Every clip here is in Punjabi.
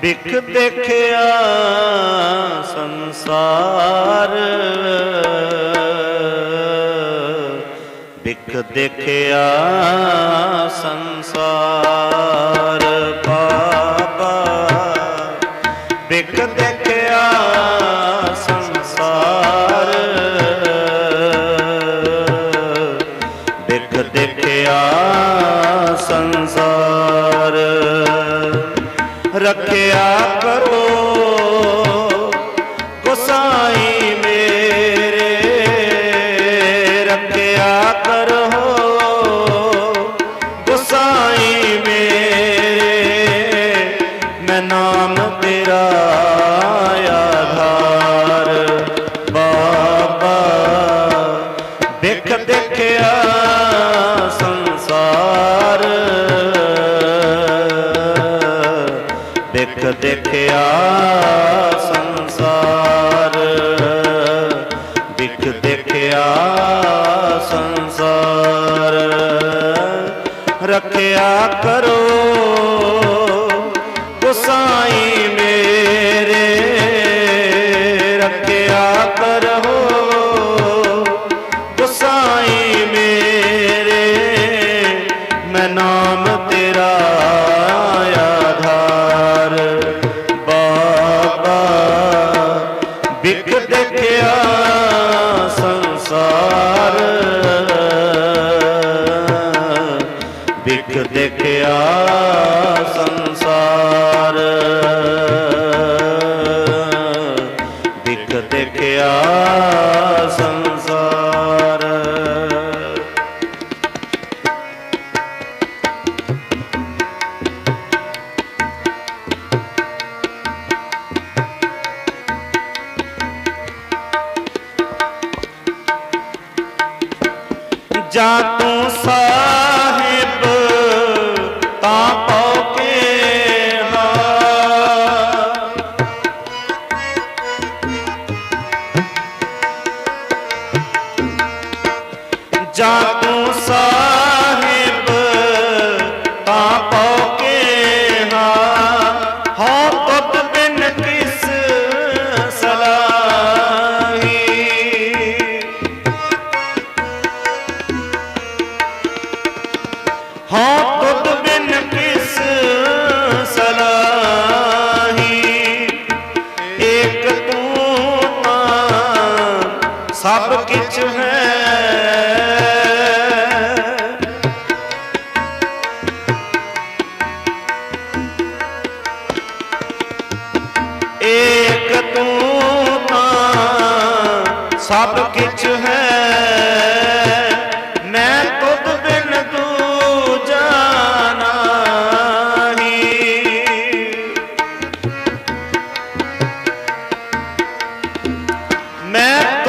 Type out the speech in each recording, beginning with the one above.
ਬਿਕ ਦੇਖਿਆ ਸੰਸਾਰ। ਬਿਕ ਦੇਖਿਆ ਸੰਸਾਰ। ਬਾਬਾ ਬਿਕ ਦੇਖਿਆ ਸੰਸਾਰ। ਬਿਕ ਦੇਖਿਆ रखिया ਦੇਖਿਆ ਸੰਸਾਰ। ਰੱਖਿਆ ਕਰੋ যা ਸਭ ਕਿਛ ਹੈ। ਮੈਂ ਤੁਧ ਬਿਨ ਦੂਜਾ ਨਾਹੀ। ਮੈਂ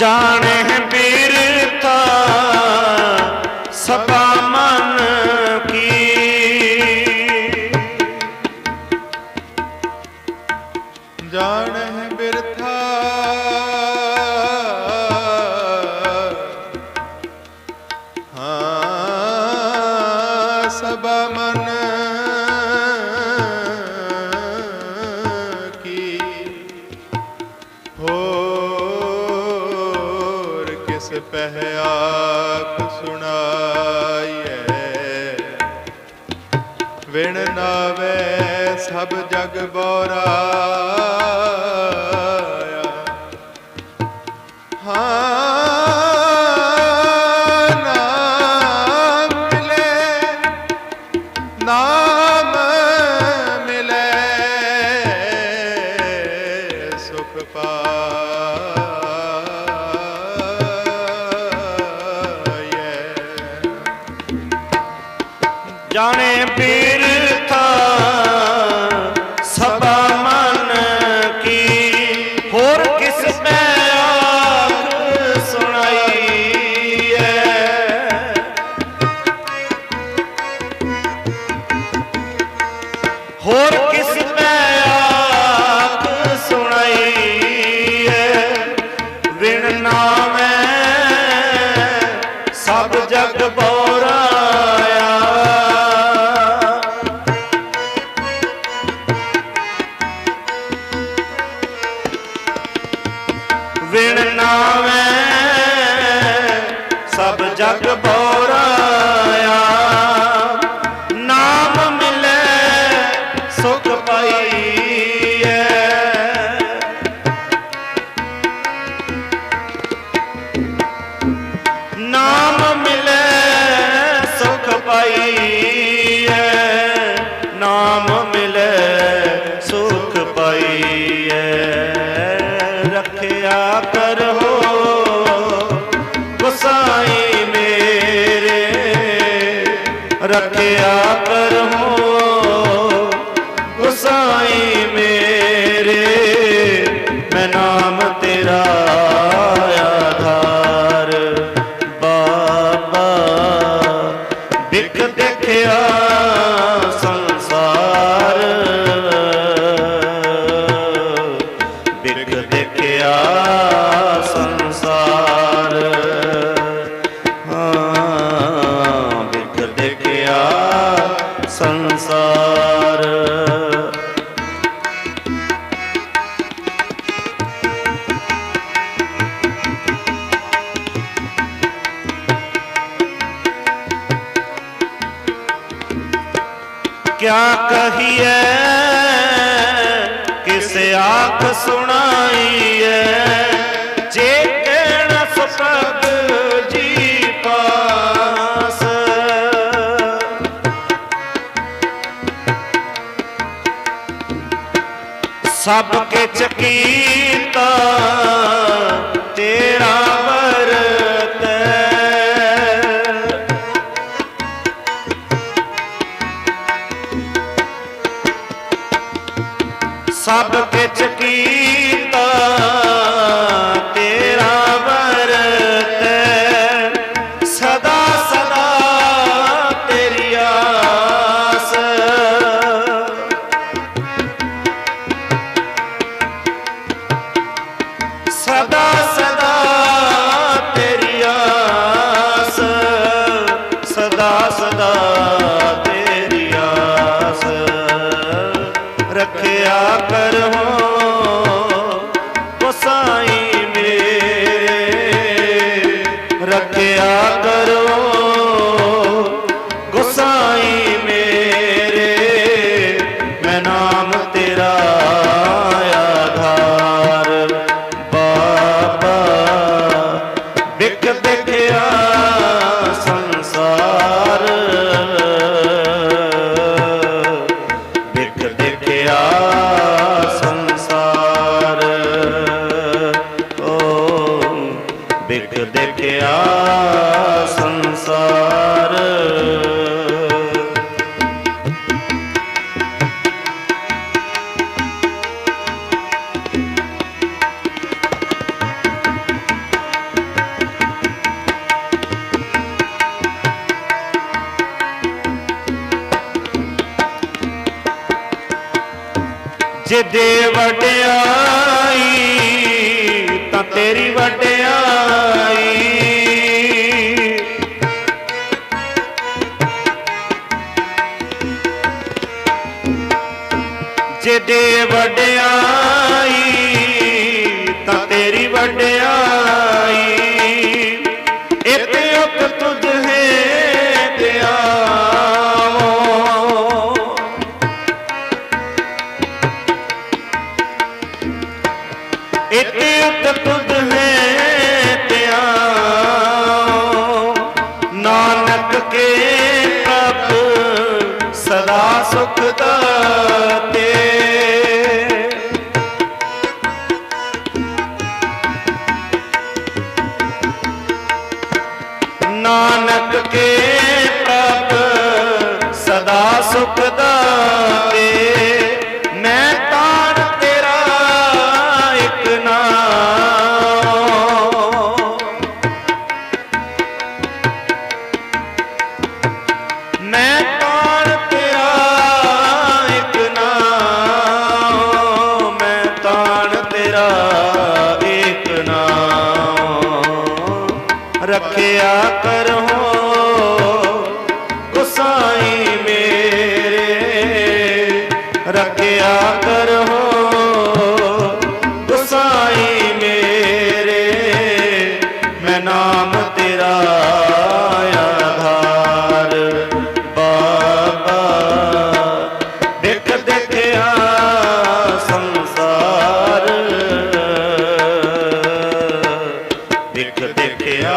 ਜਾਣੈ ਬੀਰਤਾ ਸਭਾ ਮਨ ਕੀ। ਜਾਣੈ ਬਿਰਥਾ ਹਾਂ ਸਭਾ ਮਨ ਤਹਿ ਆਖ ਵਿਣ ਨਾਵੇ ਸਭ ਜਗ ਬੋਰਾ। ਜਾਣੇ ਪੀ ਸਭ ਜਗ ਬੋਰਾ ਰੱਖਿਆ ਕਰਹੁ ਸੁਣਾਈ ਜੀ ਪਾਸ। ਸਭ ਕੇ ਚਕੀਤਾ ਤੇਰਾ ਵਰ ਸਭ ਕਿਛ ਚਕੀਤਾ ਵਿਖ ਦੇਖਿਆ ਸੰਸਾਰ। ਜੇ ਦੇ ਤਾਂ ਤੇਰੀ ਜੇ ਵਡਿਆਈ, ਤਾਂ ਤੇਰੀ ਵਡਿਆਈ। ਇੱਥੇ ਅਪ ਤੁਝ ਹੈ ਦਿਆਵੋ ਇਤੇ ਅਪ ਤੁਝ ਹੈ ਦਿਆਵੋ ਨਾਨਕ ਕੇ ਪ੍ਰਭ ਸਦਾ ਸੁਖ ਦਾਤੇ ਰਖਿਆ ਕਰੋ ਗੁਸਾਈ ਮੇਰੇ ਮੈਂ ਨਾਮ ਤੇਰਾ ਆਧਾਰ। ਬਾਬਾ ਦੇਖ ਦੇਖਿਆ ਸੰਸਾਰ। ਦੇਖਿਆ